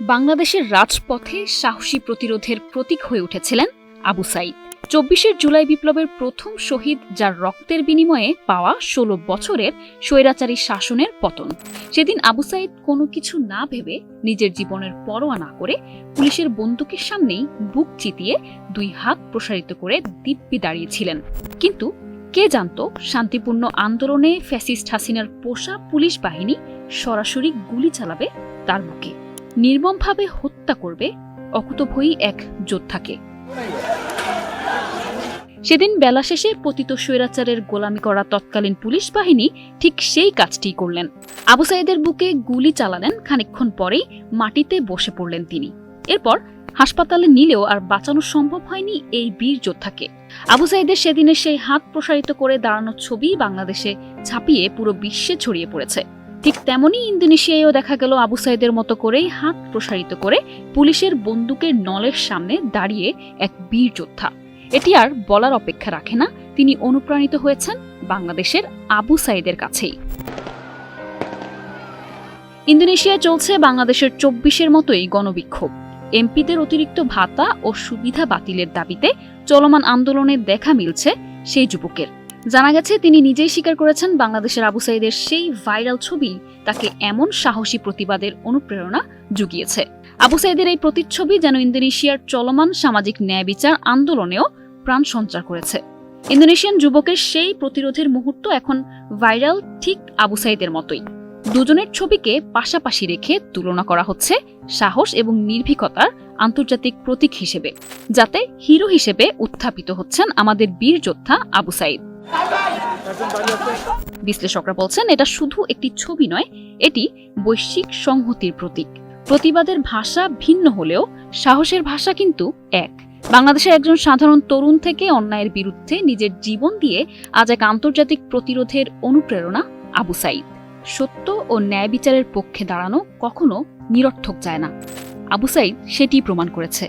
বাংলাদেশের রাজপথে সাহসী প্রতিরোধের প্রতীক হয়ে উঠেছিলেন আবু সাইদ। চব্বিশের জুলাই বিপ্লবের প্রথম শহীদ, যার রক্তের বিনিময়ে পাওয়া ষোলো বছরের স্বৈরাচারী শাসনের পতন। সেদিন আবু সাইদ কোনো কিছু না ভেবে নিজের জীবনের পরোয়া না করে পুলিশের বন্দুকের সামনেই বুক চিতিয়ে দুই হাত প্রসারিত করে দিব্যি দাঁড়িয়েছিলেন। কিন্তু কে জানতো, শান্তিপূর্ণ আন্দোলনে ফ্যাসিস্ট হাসিনার পোষা পুলিশ বাহিনী সরাসরি গুলি চালাবে তার বুকে নির্মমভাবে হত্যা করবে অকুতভয়ী এক যোদ্ধাকে। সেদিন বেলা শেষে পতিত স্বৈরাচারের গোলামি করা তৎকালীন পুলিশ বাহিনী ঠিক সেই কাজটি করলেন। আবু সাইদের বুকে গুলি চালালেন খানিকক্ষণ পরেই মাটিতে বসে পড়লেন তিনি। এরপর হাসপাতালে নিলেও আর বাঁচানো সম্ভব হয়নি এই বীর যোদ্ধাকে। আবু সাইদের সেদিনে সেই হাত প্রসারিত করে দাঁড়ানোর ছবি বাংলাদেশে ছাপিয়ে পুরো বিশ্বে ছড়িয়ে পড়েছে। ঠিক তেমনই ইন্দোনেশিয়ায়ও দেখা গেল আবু সাইদের মতো করেই হাত প্রসারিত করে পুলিশের বন্দুকের নলের সামনে দাঁড়িয়ে এক বীর যোদ্ধা। এটি আর বলার অপেক্ষা রাখে না, তিনি অনুপ্রাণিত হয়েছেন বাংলাদেশের আবু সাইদের কাছেই। ইন্দোনেশিয়ায় চলছে বাংলাদেশের চব্বিশের মতোই গণবিক্ষোভ। এমপিদের অতিরিক্ত ভাতা ও সুবিধা বাতিলের দাবিতে চলমান আন্দোলনে দেখা মিলছে সেই যুবকের। জানা গেছে, তিনি নিজেই স্বীকার করেছেন বাংলাদেশের আবু সাইদের সেই ভাইরাল ছবি তাকে এমন সাহসী প্রতিবাদের অনুপ্রেরণা জুগিয়েছে। আবু সাইদের এই প্রতিচ্ছবি যেন ইন্দোনেশিয়ার চলমান সামাজিক ন্যায় বিচার আন্দোলনেও প্রাণ সঞ্চার করেছে। ইন্দোনেশিয়ান যুবকের সেই প্রতিরোধের মুহূর্ত এখন ভাইরাল ঠিক আবু সাইদের মতোই। দুজনের ছবিকে পাশাপাশি রেখে তুলনা করা হচ্ছে সাহস এবং নির্ভীকতার আন্তর্জাতিক প্রতীক হিসেবে, যাতে হিরো হিসেবে উত্থাপিত হচ্ছেন আমাদের বীর যোদ্ধা আবু সাইদ। বিশ্লেষকরা বলছেন, এটা শুধু একটি ছবি নয়, এটি বৈশ্বিক সংহতির প্রতীক। প্রতিবাদের ভাষা ভিন্ন হলেও সাহসের ভাষা কিন্তু এক। বাংলাদেশের একজন সাধারণ তরুণ থেকে অন্যায়ের বিরুদ্ধে নিজের জীবন দিয়ে আজ এক আন্তর্জাতিক প্রতিরোধের অনুপ্রেরণা আবু সাইদ। সত্য ও ন্যায় বিচারের পক্ষে দাঁড়ানো কখনো নিরর্থক যায় না। আবু সাইদ সেটি প্রমাণ করেছে।